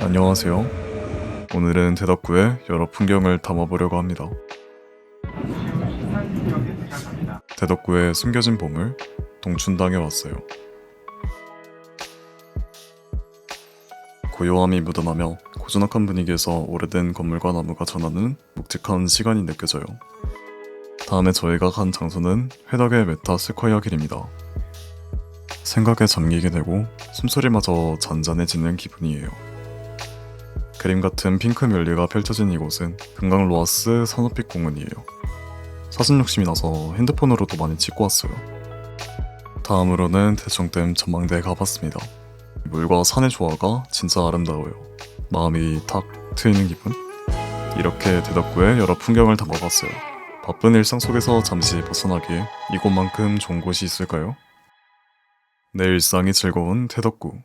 안녕하세요. 오늘은 대덕구의 여러 풍경을 담아보려고 합니다. 대덕구의 숨겨진 보물 동춘당에 왔어요. 고요함이 묻어나며 고즈넉한 분위기에서 오래된 건물과 나무가 전하는 묵직한 시간이 느껴져요. 다음에 저희가 간 장소는 회덕의 메타 스퀘어 길입니다. 생각에 잠기게 되고 숨소리마저 잔잔해지는 기분이에요. 그림 같은 핑크 멸리가 펼쳐진 이곳은 금강 로아스 산업빛 공원이에요. 사진 욕심이 나서 핸드폰으로도 많이 찍고 왔어요. 다음으로는 대청댐 전망대에 가봤습니다. 물과 산의 조화가 진짜 아름다워요. 마음이 탁 트이는 기분? 이렇게 대덕구의 여러 풍경을 담아봤어요. 바쁜 일상 속에서 잠시 벗어나기에 이곳만큼 좋은 곳이 있을까요? 내 일상이 즐거운 대덕구